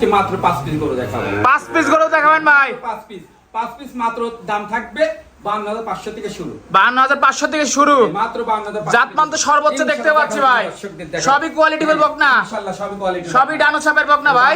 আজকে মাত্র পাঁচ পিস গরু দেখাবো পাঁচ পিস গরু দেখাবেন ভাই। পাঁচ পিস পাঁচ পিস মাত্র দাম থাকবে থেকে শুরু। থেকে শুরু। মাত্র তো সর্বোচ্চ দেখতে পাচ্ছি ভাই। সবই কোয়ালিটি ইনশাল্লাহ সবই কোয়ালিটি সবই ডানো ছাপের ভাই।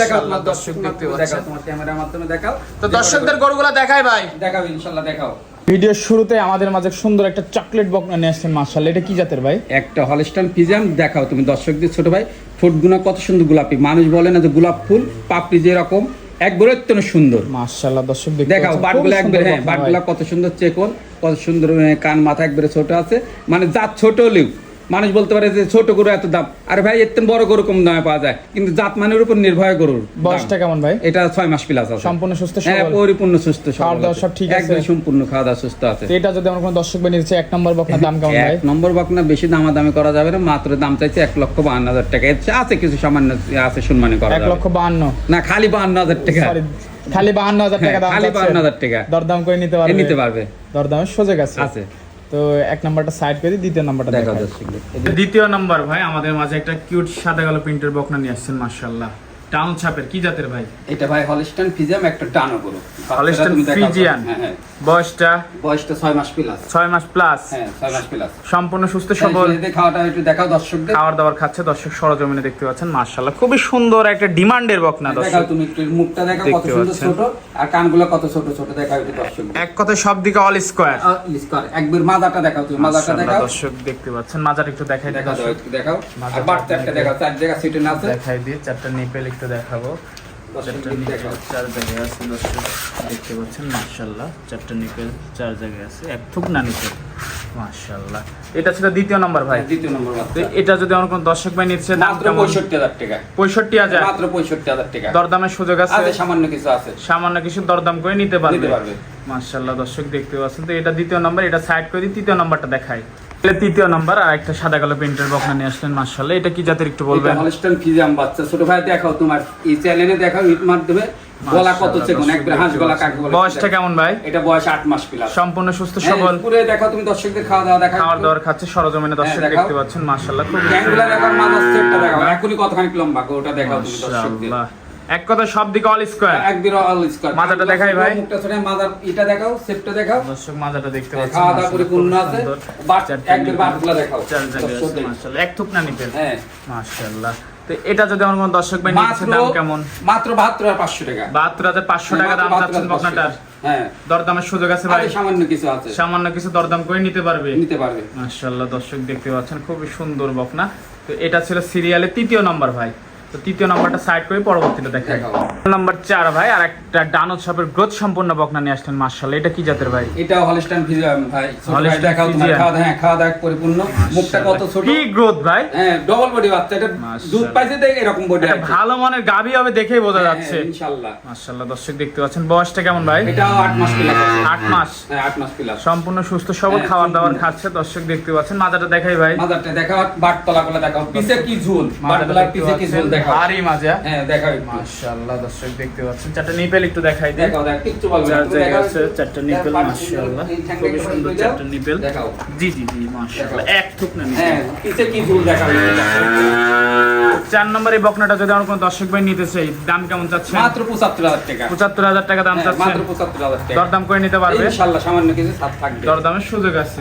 দেখাও তোমার দর্শক দেখতে পাচ্ছেন। তোমার ক্যামেরার মাধ্যমে দেখাও। তো দর্শকদের গরুগুলা দেখাই ভাই। দেখাও ইনশাল্লাহ দেখাও। ভিডিওর শুরুতে আমাদের মাঝে সুন্দর একটা চকলেট বকনা নিয়ে আসছেন মার্শাল এটা কি জাতের ভাই? একটা হলস্টান পিজাম দেখাও তুমি দর্শকদের ছোট ভাই। ফুটগুনা কত সুন্দর গোলাপি। মানুষ বলে না যে গোলাপ ফুল পাপড়ি যেরকম একবারে অত্যন্ত সুন্দর। মার্শাল্লাহ দর্শক দেখাও বাটগুলো একবারে হ্যাঁ বাটগুলো কত সুন্দর চেকন কত সুন্দর কান মাথা একবারে ছোট আছে। মানে যা ছোট হলেও মানুষ বলতে পারে যে ছোট গরু এত দাম। আরে ভাই এর বড় গরু কম দামে পাওয়া যায়। কিন্তু জাত মানের উপর নির্ভর গরুর বয়সটা কেমন ভাই? এটা ছয় মাস প্লাস আছে। সম্পূর্ণ সুস্থ হ্যাঁ পরিপূর্ণ সুস্থ খাওয়া দাওয়া সব ঠিক আছে? একদম সম্পূর্ণ খাওয়া দাওয়া সুস্থ আছে। এটা যদি আমার কোনো দর্শক ভাই নিচ্ছে এক নম্বর বকনার দাম কেমন ভাই? এক নম্বর বকনা বেশি দামাদামি করা যাবে না মাত্র দাম চাইছে এক লক্ষ বাহান্ন হাজার টাকা। আছে কিছু সামান্য আছে সম্মানী করা এক যাবে। লক্ষ বাহান্ন? না খালি বাহান্ন হাজার টাকা। খালি বাহান্ন হাজার টাকা হ্যাঁ, দাম খালি। বাহান্ন হাজার টাকা। দরদাম করে নিতে পারবে। নিতে পারবে। দরদামের সোজা আছে। আছে। তো এক নাম্বারটা সাইড করে দ্বিতীয় নাম্বারটা দেখা যাচ্ছে দ্বিতীয় নাম্বার ভাই আমাদের মাঝে একটা কিউট সাদা কালো প্রিন্টের বকনা নিয়ে আসছেন মাশাআল্লাহ। টাউন ছাপের কি জাতের ভাই? এটা ভাই হলিস্টান ফিজিয়াম একটা টানো গরু। হলিস্টান। ফ্রিজিয়ান হ্যাঁ হ্যাঁ। বয়সটা? বয়সটা ছয় মাস প্লাস ছয় মাস প্লাস হ্যাঁ ছয় মাস প্লাস সম্পূর্ণ সুস্থ সবল? খাওয়াটা একটু দেখাও দর্শকদের। খাবার দাবার খাচ্ছে দর্শক সরজমিনে দেখতে পাচ্ছেন মাশাআল্লাহ। খুবই সুন্দর একটা ডিমান্ডের বকনা দেখাও দর্শক। তুমি একটু মুখটা দেখাও কত সুন্দর ছোট আর কানগুলো কত ছোট ছোট দেখাও একটু দর্শকদের এক কথায় সব দিকে অল স্কোয়ার আহ, লিস্কার, একবার মাজাটা দেখাও তুমি মাজাটা দেখাও। দর্শক দেখতে পাচ্ছেন মাজার একটু দেখাই দেখাও একটু দেখাও। আর বাড়তে একটা দেখাও চার জায়গা সিটেন আছে। দেখাই দিয়ে চারটা নিপেল একটু দেখাবো। চারটা দর্শকদের নিপেল দেখাও চার জায়গায় আছে দর্শক দেখতে পাচ্ছেন মাশাল্লাহ চারটা নিপেল চার জায়গায় আছে। এক থুক না নিপেল মাশাল্লাহ এটা ছিল দ্বিতীয় নাম্বার ভাই। হ্যাঁ, দ্বিতীয় নম্বর এটা যদি আমার কোনো দর্শক ভাই নিচ্ছে মাত্র পঁয়ষট্টি হাজার টাকা। পঁয়ষট্টি হাজার? মাত্র পঁয়ষট্টি হাজার টাকা। দরদামের সুযোগ আছে? সামান্য কিছু আছে। সামান্য কিছু দরদাম করে নিতে পারবে। মাশাল্লাহ দর্শক দেখতে পাচ্ছেন। তো এটা দ্বিতীয় নাম্বার এটা সাইড করে তৃতীয় নাম্বারটা এটা তৃতীয় নাম্বার আর একটা সাদা কালো প্রিন্টের বকনা নিয়ে আসলেন মাশাল্লাহ এটা কি জাতের একটু বলবেন? এটা হলস্টাইন ফিজিয়াম বাচ্চা? ছোট ভাই দেখাও তোমার এই চ্যানেলে দেখাও ইট মাধ্যমে গলা কত মাশাআল্লাহ, চেকন একবার হাঁস গলা কাকে বলে বয়সটা কেমন ভাই? এটা বয়স আট মাস প্লাস সম্পূর্ণ সুস্থ হ্যাঁ, সবল। পুরো দেখাও তুমি দর্শকদের খাওয়া দাওয়া দেখাও খাওয়ার দাওয়ার খাচ্ছে সরজমিনে দর্শক হ্যাঁ, দেখাও। দেখতে পাচ্ছেন মাশাল্লাহ খুব ক্যাঙ্গুলা দেখাও মাদার সেটটা দেখাও। এখনই কতখানি লম্বা ওটা দেখাও তুমি দর্শকদের। মাশাআল্লাহ এক কথা সব দিকে অল স্কোয়ার একবার অল স্কয়ার মাথাটা দেখাই ভাই। মুখটা ছোট মাদার এটা দেখাও সেটটা দেখাও। দর্শক মাজাটা দেখতে হ্যাঁ, পাচ্ছেন খাওয়া দাওয়া পরিপূর্ণ খুব আছে। একবার বাটগুলা দেখাও। আছে দর্শকদের। মাশাআল্লাহ এক থুক না নিপেল। হ্যাঁ। মাশাআল্লাহ। তো এটা যদি আমার কোনো দর্শক ভাই নিচ্ছে দাম কেমন? মাত্র বাহাত্তর আর পাঁচশো টাকা। বাহাত্তর হাজার পাঁচশো টাকা দাম চাচ্ছেন 72,500 বকনাটার। হ্যাঁ। দরদামের সুযোগ আছে ভাই? সামান্য কিছু আছে। সামান্য কিছু দরদাম করে নিতে পারবে? নিতে পারবে। মাশাআল্লাহ দর্শক দেখতে পাচ্ছেন খুবই সুন্দর বকনা। তো এটা ছিল সিরিয়ালে তৃতীয় নাম্বার ভাই। তো তৃতীয় নাম্বারটা সাইড করে পরবর্তীতে দেখাই। দেখাও। নাম্বার চার ভাই আর একটা ডানত সাপের গ্রোথ সম্পূর্ণ বকনা নিয়ে আসলেন মাশাআল্লাহ। এটা কি জাতের ভাই? এটাও হলিস্টাইন ফিজিয়াম ভাই। খাওয়া হ্যাঁ খাওয়া দাওয়া পরিপূর্ণ মুখটা কত ছোট? কি গ্রোথ ভাই? হ্যাঁ ডবল বডি বাচ্চা। এটা। দুধ পাইছে দেখ এরকম বডি এটা ভালো মানের গাভী হবে দেখেই বোঝা যাচ্ছে। ইনশাআল্লাহ। মাশাআল্লাহ দর্শক দেখতে পাচ্ছেন বয়সটা কেমন ভাই? এটাও আট মাস প্লাস আছে আট মাস। হ্যাঁ আট মাস প্লাস সম্পূর্ণ সুস্থ সবল হ্যাঁ, খাবার দাবার খাচ্ছে দর্শক দেখতে পাচ্ছেন। মাজাটা দেখাই ভাই। দেখাও বাট তলা গুলো দেখাও। পিছে কি ঝুল? বাট দেখতে পিছে কি ঝুল পাচ্ছেন। দেখাও। ভারী মাজা হ্যাঁ? দেখাও মাশাআল্লাহ দর্শক দেখতে পাচ্ছেন। চারটা নিপেল একটু দেখাই দিই। দেখাও দেখ কিচ্ছু বলবে চার জায়গা আছে চারটা নিপেল মাশাআল্লাহ। এই ঠ্যাংটা খুবই একটু সুন্দর চারটা নিপেল। দেখাও। জি জি জি মাশাআল্লাহ। এক থুক না হ্যাঁ পিছে কি ঝুল দেখাও চার নম্বর এই বকনাটা যদি আমার কোনো দর্শক ভাই নিতে চাই দাম কেমন চাচ্ছে মাত্র পঁচাত্তর হাজার টাকা। পঁচাত্তর হাজার টাকা দাম হ্যাঁ, চাচ্ছে মাত্র পঁচাত্তর হাজার টাকা। দরদাম করে নিতে পারবে? ইনশাল্লাহ সামান্য কিছু ছাড় থাকবে। দরদামের সুযোগ আছে।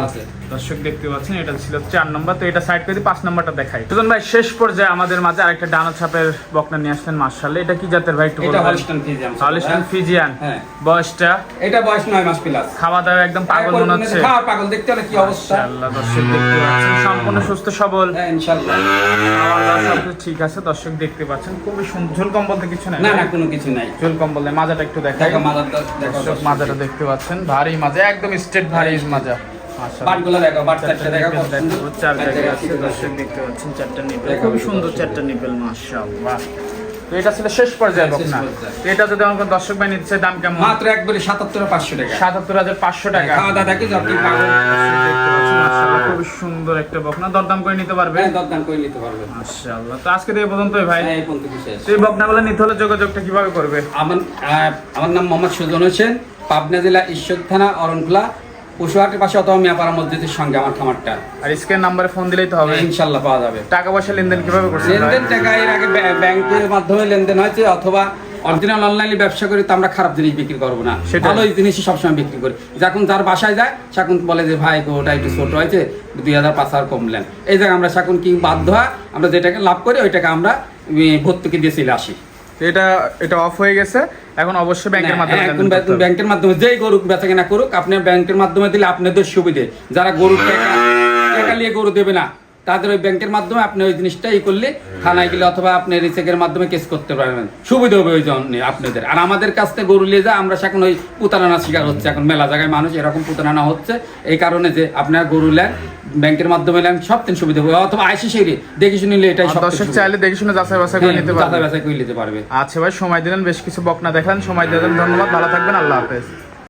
দর্শক দেখতে পাচ্ছেন এটা ছিল চার নম্বর। তো এটা সাইড করে পাঁচ নম্বরটা দেখাই। সুজন ভাই শেষ পর্যায়ে আমাদের মাঝে আরেকটা ডানা ছাপের বকনা নিয়ে আসলেন মার্শাল এটা কি জাতের ভাই একটু এটা হলিস্টান ফিজিয়ান হ্যাঁ। বয়সটা? এটা বয়স নয় মাস প্লাস খাওয়া দাওয়া একদম পাগল মনে হচ্ছে। খাওয়া পাগল দেখতে হলে কি অবস্থা? মাশাআল্লাহ দর্শক দেখতে পাচ্ছেন সম্পূর্ণ সুস্থ সবল। হ্যাঁ ইনশাল্লাহ খাওয়া দাওয়া সবকিছু ঠিক আছে দর্শক দেখতে পাচ্ছেন। খুবই সুন্দর ঝোল কম্বল তো কিছু নাই না না? কোনো কিছু নাই। ঝোল কম্বল নেই মাজাটা একটু দেখাই। দেখো মাজাটা দেখতে পাচ্ছেন ভারী মাজা একদম স্ট্রেট ভারী মাজা। বাটগুলো দেখো বাট চারটে দেখো চার সুন্দর। আছে দর্শক দেখতে পাচ্ছেন চারটা নিপেল। খুবই সুন্দর চারটা নিপেল মাশাআল্লাহ। তো এটা ছিল শেষ পর্যায়ে হ্যাঁ, বকনা। তো এটা যদি আমার দর্শক ভাই নিচ্ছে দাম কেমন? মাত্র একবারে সাতাত্তর পাঁচশো টাকা। সাতাত্তর হাজার পাঁচশো টাকা। খাওয়া দাওয়া দেখো আপনি পাগল দর্শক দেখতে পাচ্ছেন, মাশাআল্লাহ, খুবই সুন্দর একটা বকনা। দরদাম করে নিতে পারবে? হ্যাঁ দরদাম করে নিতে পারবেন মাশাআল্লাহ। তো আজকে পর্যন্তই ভাই। হ্যাঁ এই পর্যন্ত বিশেষ এই বকনাগুলো নিতে হলে যোগাযোগটা কীভাবে করবে? আমার আমার নাম মোহাম্মদ সুজন হোসেন পাবনা জেলা ঈশ্বর থানা অরণখোলা পশুহাটের পাশে অথবা মিয়াপাড়া মসজিদের সঙ্গে আমার খামারটা। আর স্ক্যান নাম্বারে ফোন দিলেই তো হবে। ইনশাল্লাহ পাওয়া যাবে। টাকা পয়সা লেনদেন কীভাবে করছেন লেনদেন টাকা এর আগে ব্যাংকের মাধ্যমে লেনদেন হয়েছে অথবা অরিজিনাল অনলাইনে ব্যবসা করি তো আমরা খারাপ জিনিস বিক্রি করব না। ভালো জিনিসই সবসময় বিক্রি করি। যখন যার বাসায় যায় সেখন বলে যে ভাই গো, ওটা একটু ছোট হয়েছে দুই হাজার পাঁচ হাজার কমলেন এই জায়গায় আমরা সেখন কি বাধ্য হয় আমরা যেটাকে লাভ করি ওইটাকে আমরা ভর্তুকি দিয়ে চলে আসি। তো এটা এটা অফ হয়ে গেছে। এখন অবশ্যই ব্যাংকের মাধ্যমে এখন ব্যাংকের মাধ্যমে যেই গরু বেচা কেনা করুক আপনি ব্যাংকের মাধ্যমে দিলে আপনাদের সুবিধে। যারা গরু টাকা টাকা নিয়ে গরু দেবে না তাদের ওই ব্যাংকের মাধ্যমে আপনি ওই জিনিসটা ই করলে থানায় গেলে অথবা আপনি রিচেকের মাধ্যমে কেস করতে পারবেন। সুবিধা হবে ওই জন্য আপনাদের। আর আমাদের কাছ থেকে গরু নিয়ে যা আমরা এখন ওই প্রতারণার শিকার হচ্ছে। এখন মেলা জায়গায় মানুষ এরকম প্রতারণা হচ্ছে। এই কারণে যে আপনার গরু নেন ব্যাংকের মাধ্যমে নেন সব দিন সুবিধা হবে। অথবা আইসি সেরি দেখে শুনে নিলে এটাই সব দর্শক চাইলে দেখে শুনে যাচাই বাছাই করে নিতে পারবে। যাচাই বাছাই করে নিতে পারবে। আচ্ছা ভাই সময় দিলেন বেশ কিছু বকনা দেখান সময় দিলেন ধন্যবাদ। ভালো থাকবেন আল্লাহ হাফেজ।